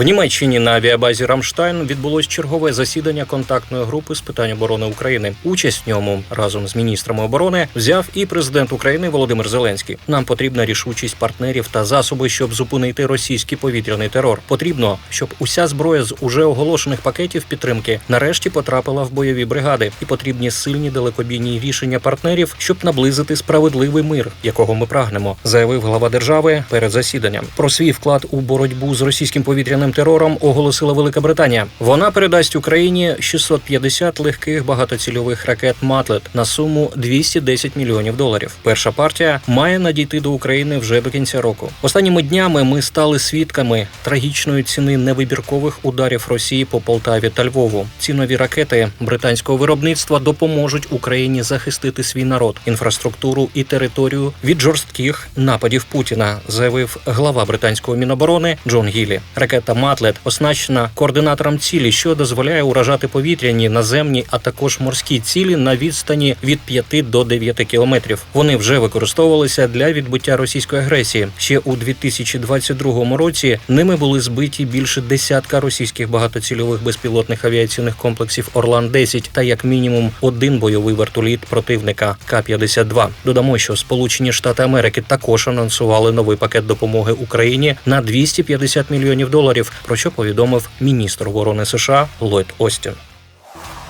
В Німеччині на авіабазі Рамштайн відбулось чергове засідання контактної групи з питань оборони України. Участь в ньому разом з міністрами оборони взяв і президент України Володимир Зеленський. Нам потрібна рішучість партнерів та засоби, щоб зупинити російський повітряний терор. Потрібно, щоб уся зброя з уже оголошених пакетів підтримки нарешті потрапила в бойові бригади, і потрібні сильні далекобійні рішення партнерів, щоб наблизити справедливий мир, якого ми прагнемо, заявив глава держави перед засіданням. Про свій вклад у боротьбу з російським повітряним терором оголосила Велика Британія. Вона передасть Україні 650 легких багатоцільових ракет Матлет на суму 210 мільйонів доларів. Перша партія має надійти до України вже до кінця року. Останніми днями ми стали свідками трагічної ціни невибіркових ударів Росії по Полтаві та Львову. Ці нові ракети британського виробництва допоможуть Україні захистити свій народ, інфраструктуру і територію від жорстких нападів Путіна, заявив глава британського міноборони Джон Гілі. Ракета Матлет оснащена координатором цілі, що дозволяє уражати повітряні, наземні, а також морські цілі на відстані від 5 до 9 кілометрів. Вони вже використовувалися для відбиття російської агресії. Ще у 2022 році ними були збиті більше десятка російських багатоцільових безпілотних авіаційних комплексів Орлан 10 та як мінімум один бойовий вертоліт противника К-52. Додамо, що Сполучені Штати Америки також анонсували новий пакет допомоги Україні на 250 мільйонів доларів, про що повідомив міністр оборони США Ллойд Остін.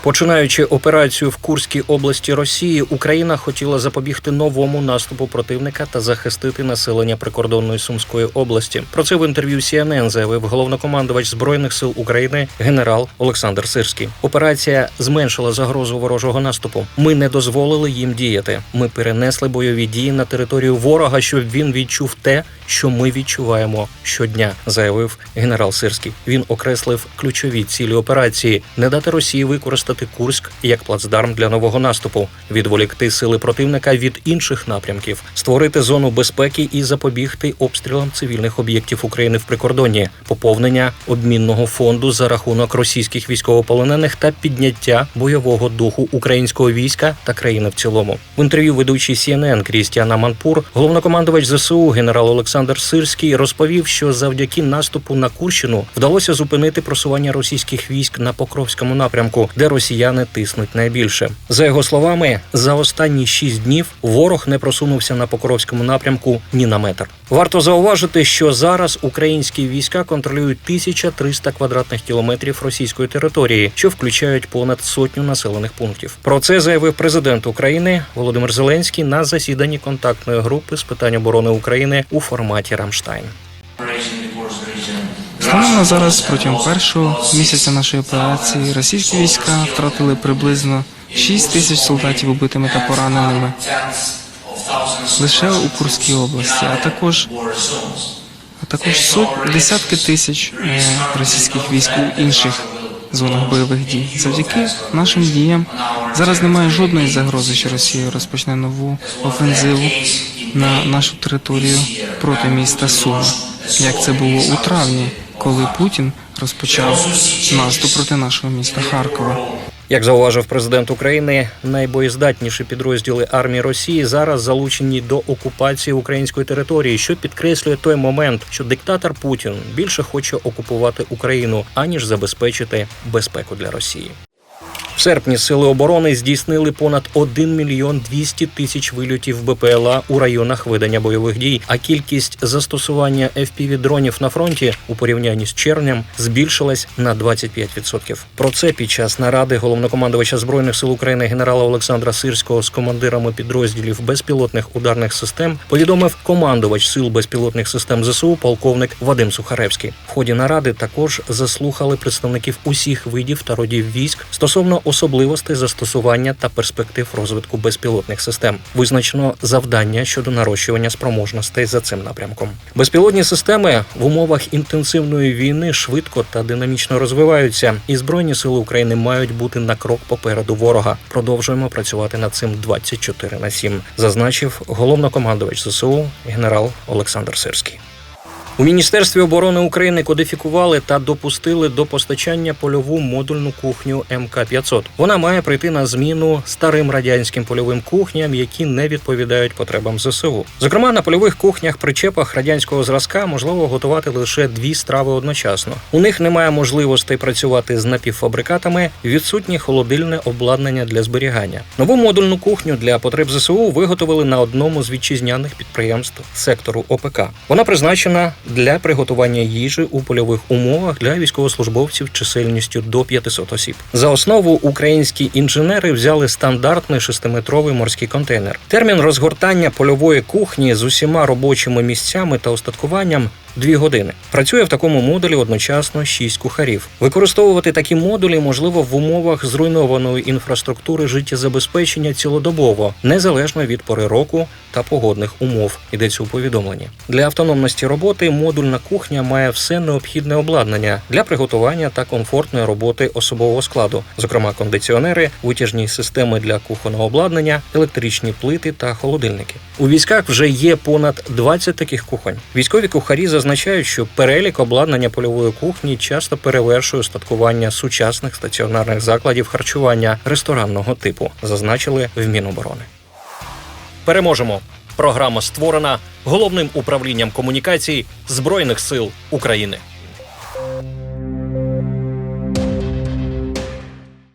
Починаючи операцію в Курській області Росії, Україна хотіла запобігти новому наступу противника та захистити населення прикордонної Сумської області. Про це в інтерв'ю CNN заявив головнокомандувач збройних сил України генерал Олександр Сирський. Операція зменшила загрозу ворожого наступу. Ми не дозволили їм діяти. Ми перенесли бойові дії на територію ворога, щоб він відчув те, що ми відчуваємо щодня, заявив генерал Сирський. Він окреслив ключові цілі операції: не дати Росії використати Курськ як плацдарм для нового наступу, відволікти сили противника від інших напрямків, створити зону безпеки і запобігти обстрілам цивільних об'єктів України в прикордонні, поповнення обмінного фонду за рахунок російських військовополонених та підняття бойового духу українського війська та країни в цілому. В інтерв'ю ведучий CNN Крістіана Манпур, головнокомандувач ЗСУ генерал Олександр Сирський розповів, що завдяки наступу на Курщину вдалося зупинити просування російських військ на Покровському напрямку, де росіяни тиснуть найбільше. За його словами, за останні шість днів ворог не просунувся на Покровському напрямку ні на метр. Варто зауважити, що зараз українські війська контролюють 1300 квадратних кілометрів російської території, що включають понад сотню населених пунктів. Про це заявив президент України Володимир Зеленський на засіданні контактної групи з питань оборони України у форматі Рамштайн. Станом зараз протягом першого місяця нашої операції російські війська втратили приблизно 6 тисяч солдатів убитими та пораненими лише у Курській області, а також а також сот, десятки тисяч е, російських військ у інших зонах бойових дій. Завдяки нашим діям зараз немає жодної загрози, що Росія розпочне нову офензиву на нашу територію проти міста Суми, як це було у травні, коли Путін розпочав наступ проти нашого міста Харкова. Як зауважив президент України, найбоєздатніші підрозділи армії Росії зараз залучені до окупації української території, що підкреслює той момент, що диктатор Путін більше хоче окупувати Україну аніж забезпечити безпеку для Росії. Серпні сили оборони здійснили понад 1 мільйон 200 тисяч вильотів БПЛА у районах ведення бойових дій. А кількість застосування fpv дронів на фронті у порівнянні з червнем збільшилась на 25%. Про це під час наради головнокомандувача збройних сил України генерала Олександра Сирського з командирами підрозділів безпілотних ударних систем повідомив командувач сил безпілотних систем ЗСУ полковник Вадим Сухаревський. В ході наради також заслухали представників усіх видів та родів військ стосовно особливостей застосування та перспектив розвитку безпілотних систем. Визначено завдання щодо нарощування спроможностей за цим напрямком. Безпілотні системи в умовах інтенсивної війни швидко та динамічно розвиваються, і збройні сили України мають бути на крок попереду ворога. Продовжуємо працювати над цим 24 на 7, зазначив головнокомандувач ЗСУ генерал Олександр Сирський. У Міністерстві оборони України кодифікували та допустили до постачання польову модульну кухню МК 500 Вона має прийти на зміну старим радянським польовим кухням, які не відповідають потребам ЗСУ. Зокрема, на польових кухнях причепах радянського зразка можливо готувати лише дві страви одночасно. У них немає можливостей працювати з напівфабрикатами, відсутнє холодильне обладнання для зберігання. Нову модульну кухню для потреб ЗСУ виготовили на одному з вітчизняних підприємств сектору ОПК. Вона призначена для приготування їжі у польових умовах для військовослужбовців чисельністю до 500 осіб. За основу українські інженери взяли стандартний шестиметровий морський контейнер. Термін розгортання польової кухні з усіма робочими місцями та устаткуванням. Дві години працює в такому модулі одночасно шість кухарів. Використовувати такі модулі можливо в умовах зруйнованої інфраструктури життєзабезпечення цілодобово, незалежно від пори року та погодних умов. Йдеться у повідомленні. Для автономності роботи модульна кухня має все необхідне обладнання для приготування та комфортної роботи особового складу, зокрема кондиціонери, витяжні системи для кухонного обладнання, електричні плити та холодильники. У військах вже є понад 20 таких кухонь. Військові кухарі зазначають, що перелік обладнання польової кухні часто перевершує устаткування сучасних стаціонарних закладів харчування ресторанного типу, зазначили в Міноборони. Переможемо. Програма створена головним управлінням комунікацій Збройних сил України.